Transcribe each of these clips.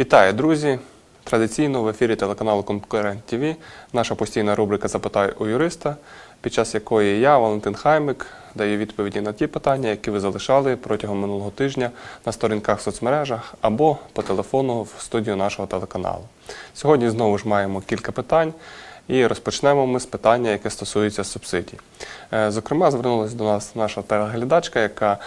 Вітаю, друзі! Традиційно в ефірі телеканалу Конкурент ТВ наша постійна рубрика Запитай у юриста, під час якої я, Валентин Хаймик, даю відповіді на ті питання, які ви залишали протягом минулого тижня на сторінках в соцмережах або по телефону в студію нашого телеканалу. Сьогодні знову ж маємо кілька питань. І розпочнемо ми з питання, яке стосується субсидій. Е, Зокрема, звернулася до нас наша телеглядачка, яка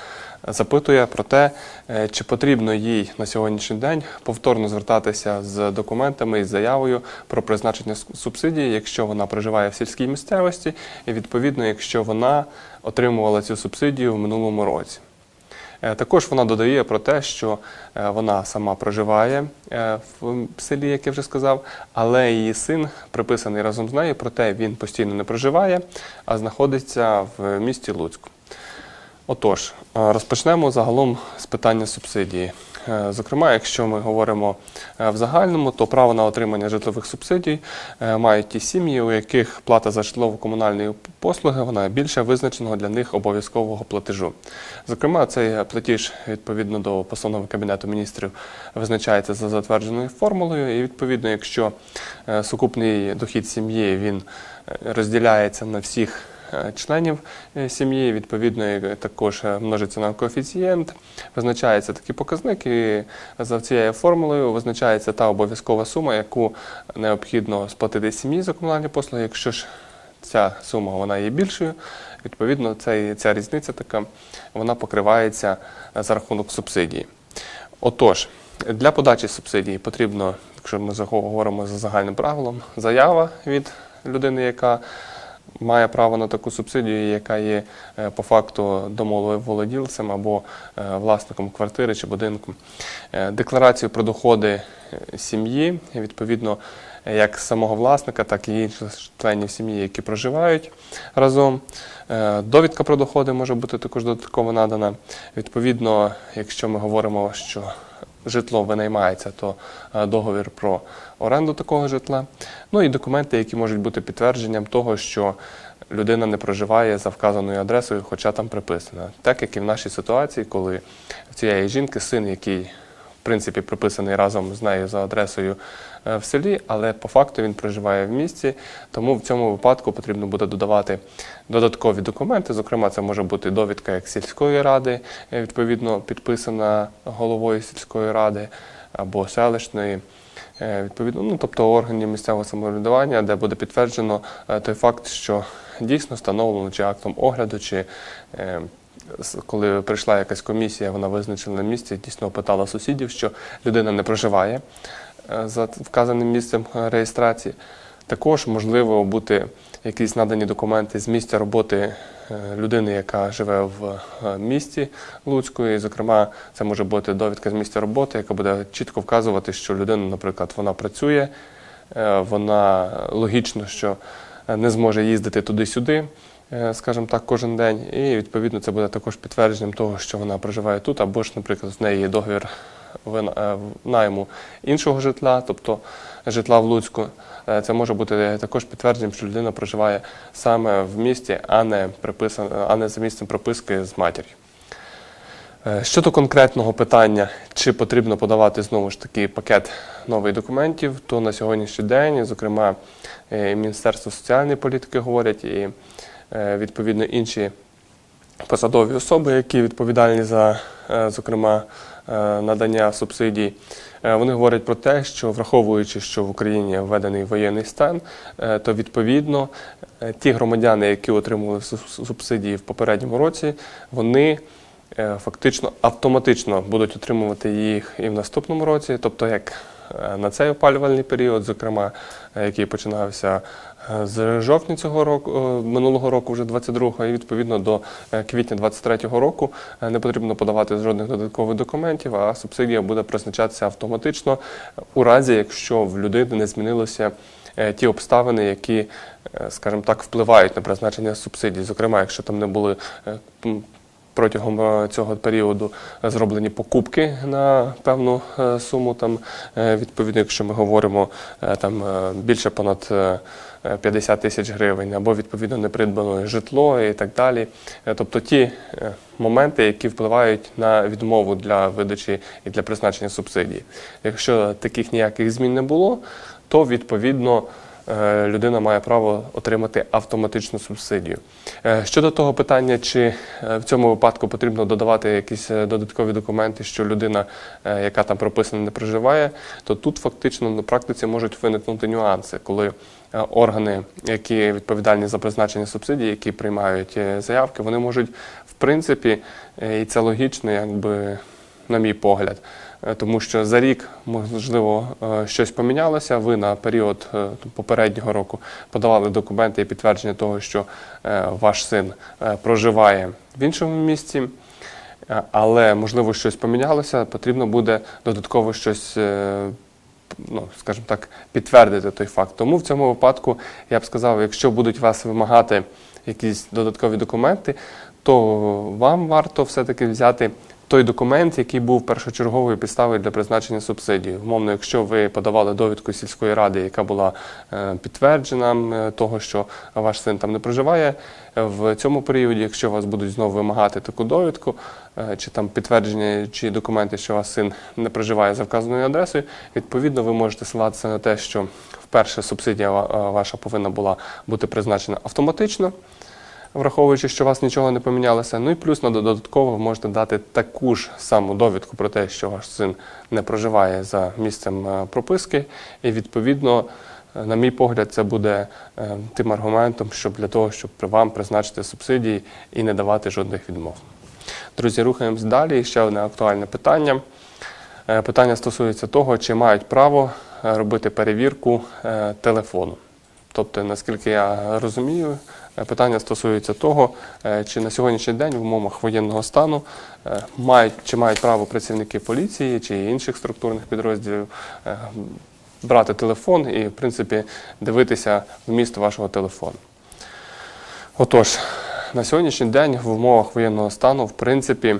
запитує про те, е, чи потрібно їй на сьогоднішній день повторно звертатися з документами і заявою про призначення субсидії, якщо вона проживає в сільській місцевості, і відповідно, якщо вона отримувала цю субсидію в минулому році. Е, Також вона додає про те, що е, вона сама проживає в селі, як я вже сказав, але її син приписаний разом з нею, проте він постійно не проживає, а знаходиться в місті Луцьку. Отож, е, розпочнемо загалом з питання субсидії. Е, Зокрема, якщо ми говоримо е, в загальному, то право на отримання житлових субсидій мають ті сім'ї, у яких плата за житлово-комунальні послуги вона більше визначеного для них обов'язкового платежу. Зокрема, цей платіж відповідно до постанови Кабінету міністрів визначається за затвердженою формулою, і відповідно, якщо сукупний дохід сім'ї він розділяється на всіх членів е, сім'ї, відповідно, також е, множиться на коефіцієнт, визначається такий показник, і за цією формулою визначається та обов'язкова сума, яку необхідно сплатити сім'ї за комунальні послуги. Якщо ж ця сума вона є більшою, відповідно, ця, ця різниця така вона покривається е, за рахунок субсидії. Отож, для подачі субсидії потрібно, якщо ми говоримо за загальним правилом, заява від людини, яка має право на таку субсидію, яка є е, по факту домоволодільцем або е, власником квартири чи будинку. Е, Декларацію про доходи сім'ї, відповідно, як самого власника, так і інших членів сім'ї, які проживають разом. Довідка про доходи може бути також додатково надана. Відповідно, якщо ми говоримо, що житло винаймається, то е, договір про оренду такого житла. Ну і документи, які можуть бути підтвердженням того, що людина не проживає за вказаною адресою, хоча там приписана. Так як і в нашій ситуації, коли в цієї жінки син, який принципі приписаний разом з нею за адресою е, в селі, але по факту він проживає в місті. Тому в цьому випадку потрібно буде додавати додаткові документи. Зокрема, це може бути довідка як сільської ради, е, відповідно підписана головою сільської ради або селищної. е, Відповідно, ну тобто органів місцевого самоврядування, де буде підтверджено той факт, що дійсно встановлено чи актом огляду, чи коли прийшла якась комісія, вона визначила на місці, дійсно опитала сусідів, що людина не проживає е, за вказаним місцем е, реєстрації. Також можливо бути якісь надані документи з місця роботи е, людини, яка живе в місті Луцьку. І, зокрема, це може бути довідка з місця роботи, яка буде чітко вказувати, що людина, наприклад, вона працює, вона логічно, що не зможе їздити туди-сюди, скажімо так, кожен день. І відповідно це буде також підтвердженням того, що вона проживає тут, або ж, наприклад, в неї є договір е, найму іншого житла, тобто житла в Луцьку. Е, Це може бути також підтвердженням, що людина проживає саме в місті, а не а не за місцем прописки з матір'ю. Е, Щодо конкретного питання, чи потрібно подавати знову ж таки пакет нових документів, то на сьогоднішній день, зокрема, е, Міністерство соціальної політики говорять, і е, відповідно інші посадові особи, які відповідальні за, е, зокрема, е, надання субсидій, е, вони говорять про те, що враховуючи, що в Україні введений воєнний стан, е, то відповідно е, ті громадяни, які отримували субсидії в попередньому році, вони е, фактично автоматично будуть отримувати їх і в наступному році, тобто як е, на цей опалювальний період, зокрема, е, який починався е, з жовтня цього року, е, минулого року, вже 22-го, і відповідно до е, квітня 23-го року е, не потрібно подавати жодних додаткових документів, а субсидія буде призначатися автоматично у разі, якщо в людини не змінилося е, ті обставини, які, е, скажімо так, впливають на призначення субсидій. Зокрема, якщо там не були е, протягом е, цього періоду зроблені покупки на певну е, суму. Там, е, відповідно, якщо ми говоримо е, там, е, більше понад е, 50 тисяч гривень, або відповідно не придбано житло і так далі. Е, Тобто ті е, моменти, які впливають на відмову для видачі і для призначення субсидії. Якщо таких ніяких змін не було, то відповідно е, людина має право отримати автоматичну субсидію. Е, Щодо того питання, чи е, в цьому випадку потрібно додавати якісь е, додаткові документи, що людина, е, яка там прописана, не проживає, то тут фактично на практиці можуть виникнути нюанси, коли е, органи, які відповідальні за призначення субсидій, які приймають е, заявки, вони можуть в принципі, е, і це логічно, якби на мій погляд. Е, Тому що за рік, можливо, е, щось помінялося. Ви на період е, попереднього року подавали документи і підтвердження того, що ваш син проживає в іншому місці. Але можливо щось помінялося, потрібно буде додатково щось, ну скажімо так, підтвердити той факт. Тому в цьому випадку я б сказав, якщо будуть вас вимагати якісь додаткові документи, то вам варто все-таки взяти той документ, який був першочерговою підставою для призначення субсидії. Умовно, якщо ви подавали довідку сільської ради, яка була е, підтверджена е, того, що ваш син там не проживає, в цьому періоді, якщо вас будуть знову вимагати таку довідку, е, чи там підтвердження, чи документи, що ваш син не проживає за вказаною адресою, відповідно, ви можете ссилатися на те, що вперше субсидія ваша повинна була бути призначена автоматично враховуючи, що у вас нічого не помінялося. Ну і плюс на додатково ви можете дати таку ж саму довідку про те, що ваш син не проживає за місцем е, прописки, і відповідно. е, На мій погляд, це буде е, тим аргументом, щоб для того, щоб вам призначити субсидії і не давати жодних відмов. Друзі, рухаємось далі. Ще одне актуальне питання. Питання стосується того, чи мають право робити перевірку телефону. Тобто, наскільки я розумію, питання стосується того, е, чи на сьогоднішній день в умовах воєнного стану е, мають чи мають право працівники поліції чи інших структурних підрозділів е, брати телефон і, в принципі, дивитися вміст вашого телефону. Отож, на сьогоднішній день в умовах воєнного стану, в принципі,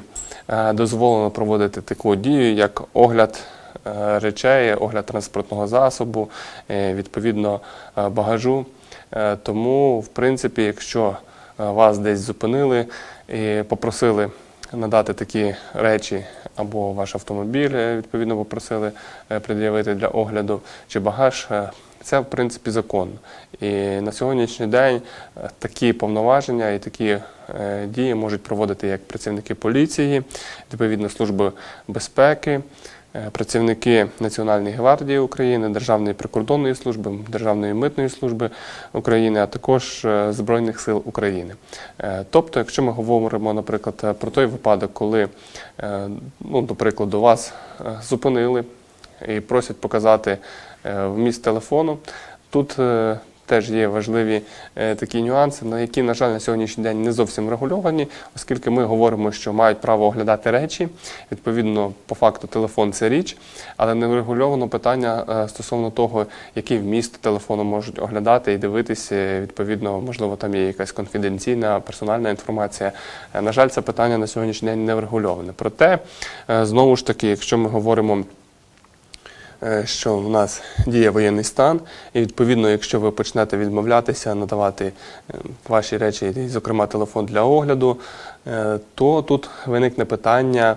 е, дозволено проводити таку дію, як огляд е, речей, огляд транспортного засобу, е, відповідно е, багажу. Е, Тому, в принципі, якщо е, вас десь зупинили і попросили надати такі речі, або ваш автомобіль е, відповідно попросили пред'явити для огляду, чи багаж, це в принципі законно. І на сьогоднішній день такі повноваження і такі дії можуть проводити як працівники поліції, відповідно служби безпеки, працівники Національної гвардії України, Державної прикордонної служби, Державної митної служби України, а також е, Збройних сил України. Е, Тобто, якщо ми говоримо, наприклад, е, про той випадок, коли, е, ну, до прикладу, вас е, зупинили і просять показати е, вміст телефону, тут е, теж є важливі е, такі нюанси, на які, на жаль, на сьогоднішній день не зовсім врегульовані, оскільки ми говоримо, що мають право оглядати речі. Відповідно, по факту телефон це річ, але не врегульовано питання е, стосовно того, який вміст телефону можуть оглядати і дивитися. Відповідно, можливо, там є якась конфіденційна персональна інформація. Е, На жаль, це питання на сьогоднішній день не врегульоване. Проте, знову ж таки, якщо ми говоримо що в нас діє воєнний стан, і відповідно, якщо ви почнете відмовлятися, надавати е, ваші речі, зокрема телефон для огляду, е, то тут виникне питання е,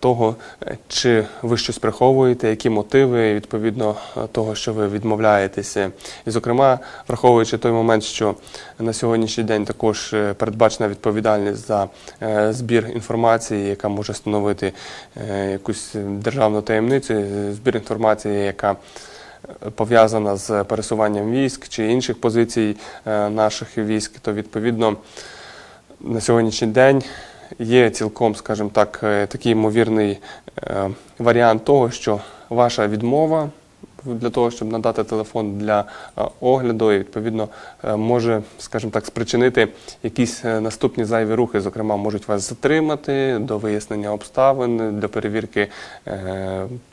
того, е, чи ви щось приховуєте, які мотиви відповідно е, того, що ви відмовляєтеся. І, зокрема, враховуючи той момент, що на сьогоднішній день також е, передбачена відповідальність за збір інформації, яка може становити якусь державну таємницю, збір інформації, яка пов'язана з пересуванням військ чи інших позицій наших військ, то відповідно на сьогоднішній день є цілком, скажімо так, е, такий ймовірний е, варіант того, що ваша відмова для того, щоб надати телефон для е, огляду, і відповідно може, скажімо так, спричинити якісь наступні зайві рухи. Зокрема, можуть вас затримати до вияснення обставин, для перевірки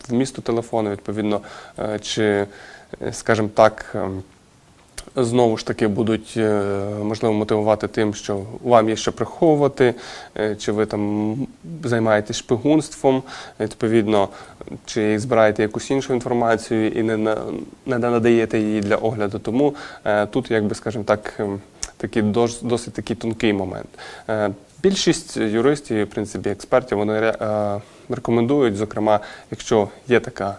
вмісту телефону, відповідно, чи, скажімо так. Знову ж таки будуть е, можливо мотивувати тим, що вам є що приховувати, е, чи ви там займаєтесь шпигунством, відповідно, чи збираєте якусь іншу інформацію і не, надаєте її для огляду. Тому е, тут, якби скажімо так, такий досить такий тонкий момент. Більшість юристів, в принципі, експертів, вони рекомендують, зокрема, якщо є така,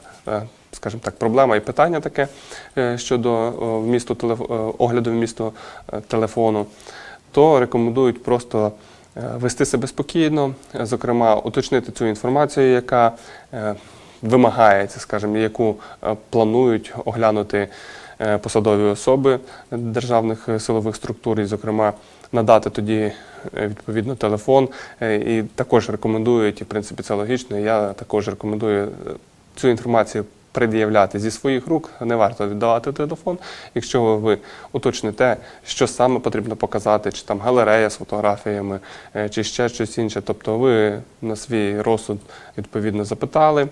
скажімо так, проблема і питання таке е, щодо е, вмісту е, огляду вмісту телефону, то рекомендують просто вести себе спокійно, зокрема, уточнити цю інформацію, яка вимагається, скажімо, яку планують оглянути посадові особи державних силових структур, і, зокрема, надати тоді відповідно телефон. І також рекомендують, і в принципі це логічно. Я також рекомендую цю інформацію пред'являти зі своїх рук. Не варто віддавати телефон, якщо ви уточните, що саме потрібно показати, чи там галерея з фотографіями, е, чи ще щось інше. Тобто ви на свій розсуд відповідно запитали.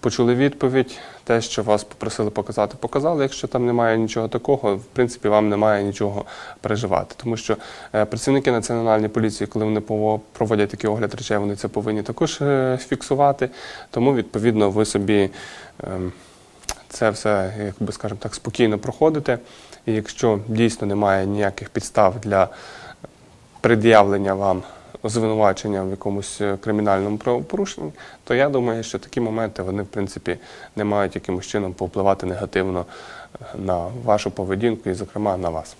Почули відповідь, те, що вас попросили показати, показали. Якщо там немає нічого такого, в принципі, вам немає нічого переживати. Тому що е, працівники національної поліції, коли вони проводять такий огляд речей, вони це повинні також е, фіксувати. Тому, відповідно, ви собі ем, це все, як би скажемо так, спокійно проходите. І якщо дійсно немає ніяких підстав для пред'явлення вам звинувачення в якомусь е, кримінальному правопорушенні, то я думаю, що такі моменти вони в принципі не мають якимось чином повпливати негативно е, на вашу поведінку і, зокрема, на вас.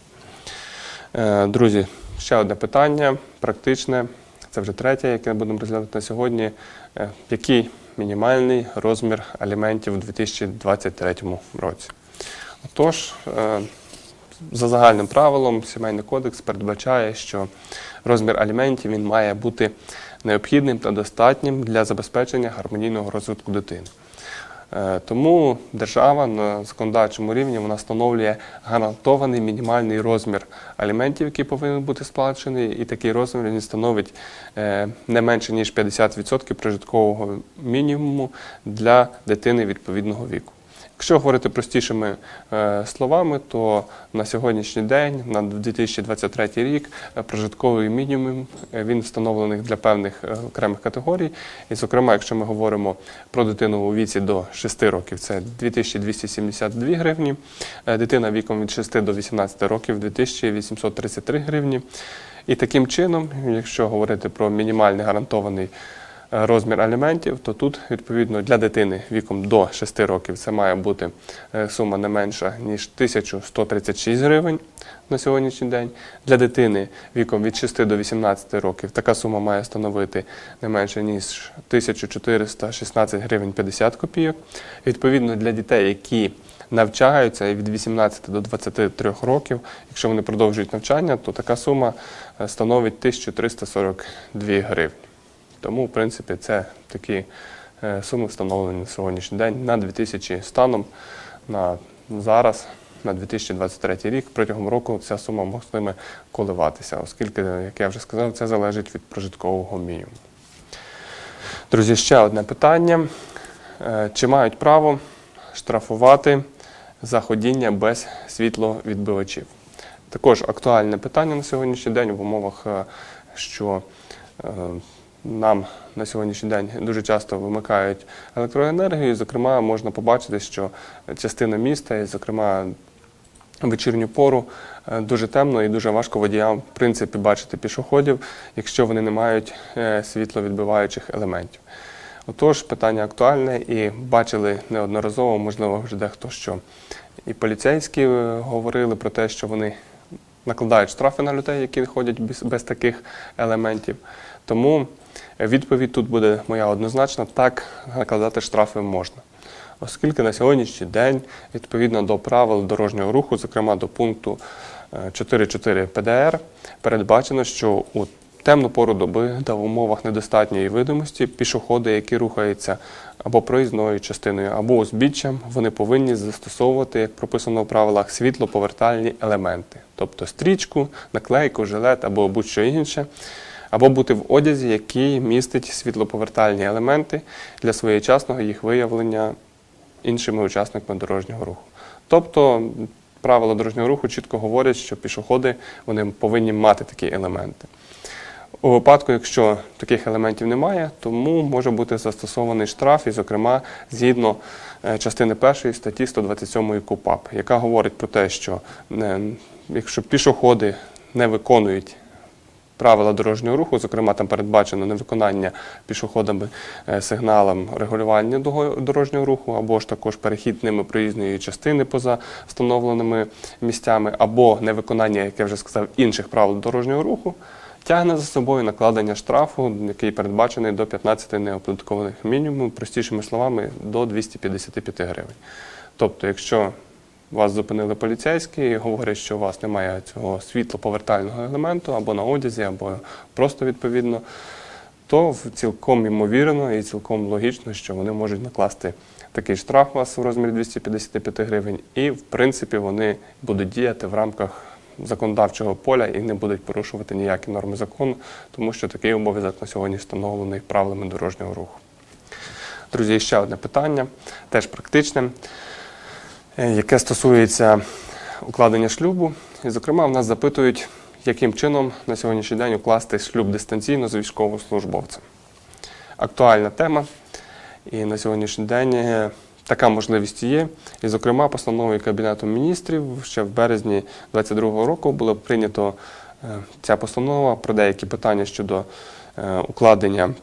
Е, Друзі, ще одне питання практичне. Це вже третє, яке будемо розглядати на сьогодні. Який мінімальний розмір аліментів у 2023 році? Отож, за загальним правилом, сімейний кодекс передбачає, що розмір аліментів він має бути необхідним та достатнім для забезпечення гармонійного розвитку дитини. Е, Тому держава на законодавчому рівні вона встановлює гарантований мінімальний розмір аліментів, який повинен бути сплачений, і такий розмір він становить е, не менше ніж 50% прожиткового мінімуму для дитини відповідного віку. Якщо говорити простішими е, словами, то на сьогоднішній день, на 2023 рік, е, прожитковий мінімум е, він встановлений для певних окремих категорій. І, зокрема, якщо ми говоримо про дитину у віці до 6 років, це 2272 гривні, дитина віком від 6 до 18 років 2833 гривні. І таким чином, якщо говорити про мінімальний гарантований розмір аліментів, то тут відповідно для дитини віком до 6 років це має бути е, сума не менша ніж 1136 гривень на сьогоднішній день. Для дитини віком від 6 до 18 років така сума має становити не менше ніж 1416 гривень 50 копійок. Відповідно для дітей, які навчаються від 18 до 23 років, якщо вони продовжують навчання, то така сума е, становить 1342 гривні. Тому, в принципі, це такі е, суми встановлені на сьогоднішній день на 2000 станом на зараз, на 2023 рік. Протягом року ця сума могла коливатися, оскільки, як я вже сказав, це залежить від прожиткового мінімуму. Друзі, ще одне питання. Е, Чи мають право штрафувати за ходіння без світловідбивачів? Також актуальне питання на сьогоднішній день в умовах, е, що нам на сьогоднішній день дуже часто вимикають електроенергію. Зокрема, можна побачити, що частина міста, і, зокрема, вечірню пору е, дуже темно і дуже важко водіям в принципі бачити пішоходів, якщо вони не мають е, світловідбиваючих елементів. Отож, питання актуальне і бачили неодноразово, можливо, вже дехто що і поліцейські е, говорили про те, що вони накладають штрафи на людей, які ходять без, без таких елементів. Тому відповідь тут буде моя однозначна: так накладати штрафи можна. Оскільки на сьогоднішній день, відповідно до правил дорожнього руху, зокрема до пункту е, 4.4 ПДР, передбачено, що у темну пору доби та в умовах недостатньої видимості пішоходи, які рухаються або проїзною частиною, або узбіччям, вони повинні застосовувати, як прописано в правилах, світлоповертальні елементи, тобто стрічку, наклейку, жилет або будь-що інше. Або бути в одязі, який містить світлоповертальні елементи для своєчасного їх виявлення іншими учасниками дорожнього руху. Тобто правила дорожнього руху чітко говорять, що пішоходи вони повинні мати такі елементи. У випадку, якщо таких елементів немає, тому може бути застосований штраф, і, зокрема, згідно е, частини першої статті 127 КУПАП, яка говорить про те, що е, якщо пішоходи не виконують правила дорожнього руху, зокрема, там передбачено невиконання пішоходами е, сигналом регулювання дорожнього руху, або ж також перехід ними проїзної частини поза встановленими місцями, або невиконання, як я вже сказав, інших правил дорожнього руху. Тягне за собою накладення штрафу, який передбачений до 15 неоподаткованих мінімумів, простішими словами, до 255 гривень. Тобто, якщо вас зупинили поліцейські і говорять, що у вас немає цього світлоповертального елементу або на одязі, або просто відповідно, то цілком ймовірно і цілком логічно, що вони можуть накласти такий штраф у вас у розмірі 255 гривень, і в принципі вони будуть діяти в рамках законодавчого поля і не будуть порушувати ніякі норми закону, тому що такий обов'язок на сьогодні встановлений правилами дорожнього руху. Друзі, ще одне питання, теж практичне, яке стосується укладення шлюбу. І, зокрема, в нас запитують, яким чином на сьогоднішній день укласти шлюб дистанційно з військовослужбовцем. Актуальна тема. І на сьогоднішній день е, така можливість є. І, зокрема, постановою Кабінету міністрів ще в березні 2022 року було прийнято е, ця постанова про деякі питання щодо е, укладення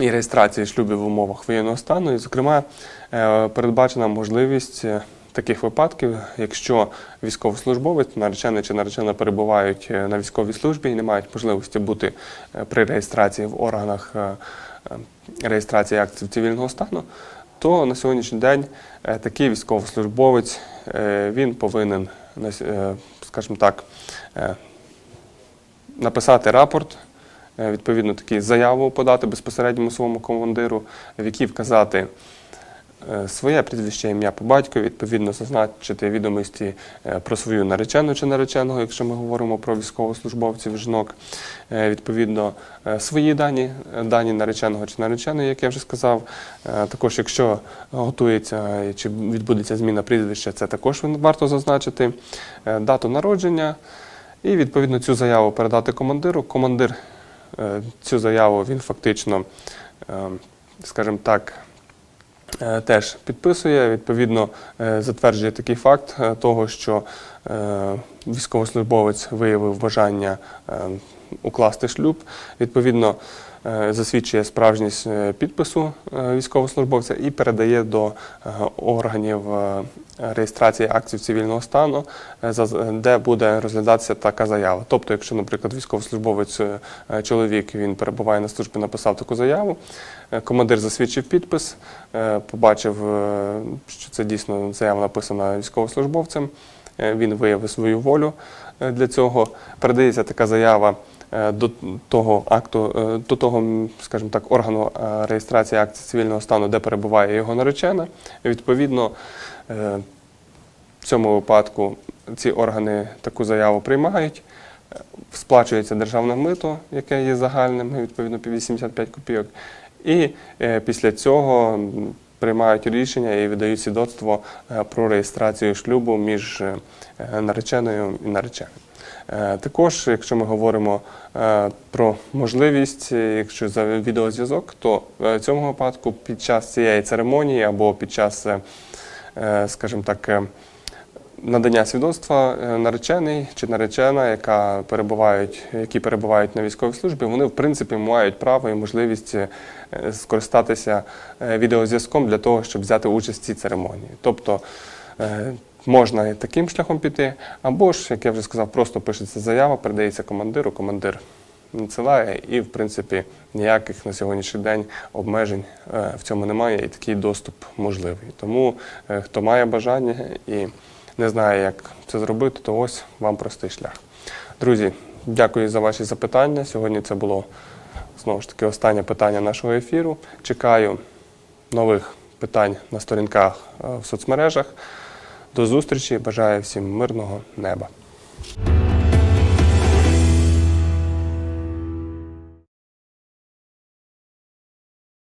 і реєстрації шлюбів в умовах воєнного стану. І, зокрема, е, передбачена можливість е, таких випадків, якщо військовослужбовець, наречений чи наречена перебувають е, на військовій службі і не мають можливості бути е, при реєстрації в органах е, реєстрації актів цивільного стану, то на сьогоднішній день такий військовослужбовець він повинен, скажімо так, написати рапорт, відповідно такі заяву подати безпосередньо своєму командиру, в якій вказати своє прізвище, ім'я по батькові, відповідно зазначити відомості е, про свою наречену чи нареченого, якщо ми говоримо про військовослужбовців жінок, Е, відповідно е, свої дані, е, дані нареченого чи нареченої, як я вже сказав. Е, Також, якщо готується е, чи відбудеться зміна прізвища, це також варто зазначити, Е, дату народження. І відповідно цю заяву передати командиру. Командир е, цю заяву він фактично, е, скажімо так, е, теж підписує, відповідно е, затверджує такий факт е, того, що е, військовослужбовець виявив бажання е, укласти шлюб. Відповідно, е, засвідчує справжність е, підпису е, військовослужбовця і передає до е, органів е, реєстрації актів цивільного стану, е, де буде розглядатися така заява. Тобто, якщо, наприклад, військовослужбовець е, чоловік він перебуває на службі, написав таку заяву, е, командир засвідчив підпис, е, побачив, е, що це дійсно заява написана військовослужбовцем. е, Він виявив свою волю е, для цього. Передається така заява е, до того акту, е, до того, скажімо так, органу е, реєстрації акцій цивільного стану, де перебуває його наречена. Відповідно, е, в цьому випадку ці органи таку заяву приймають. е, Сплачується державне мито, яке є загальним, відповідно 85 копійок. І е, після цього приймають рішення і видають свідоцтво е, про реєстрацію шлюбу між е, е, нареченою і нареченим. Е, Також, якщо ми говоримо е, про можливість, е, якщо за відеозв'язок, то в цьому випадку під час цієї церемонії або під час, скажімо так, надання свідоцтва наречений чи наречена, яка перебувають, які перебувають на військовій службі, вони в принципі мають право і можливість скористатися відеозв'язком для того, щоб взяти участь в цій церемонії. Тобто можна і таким шляхом піти, або ж, як я вже сказав, просто пишеться заява, передається командиру, командир надсилає, і в принципі ніяких на сьогоднішній день обмежень е, в цьому немає, і такий доступ можливий. Тому е, хто має бажання і не знає, як це зробити, то ось вам простий шлях. Друзі, дякую за ваші запитання. Сьогодні це було знову ж таки останнє питання нашого ефіру. Чекаю нових питань на сторінках е, в соцмережах. До зустрічі. Бажаю всім мирного неба.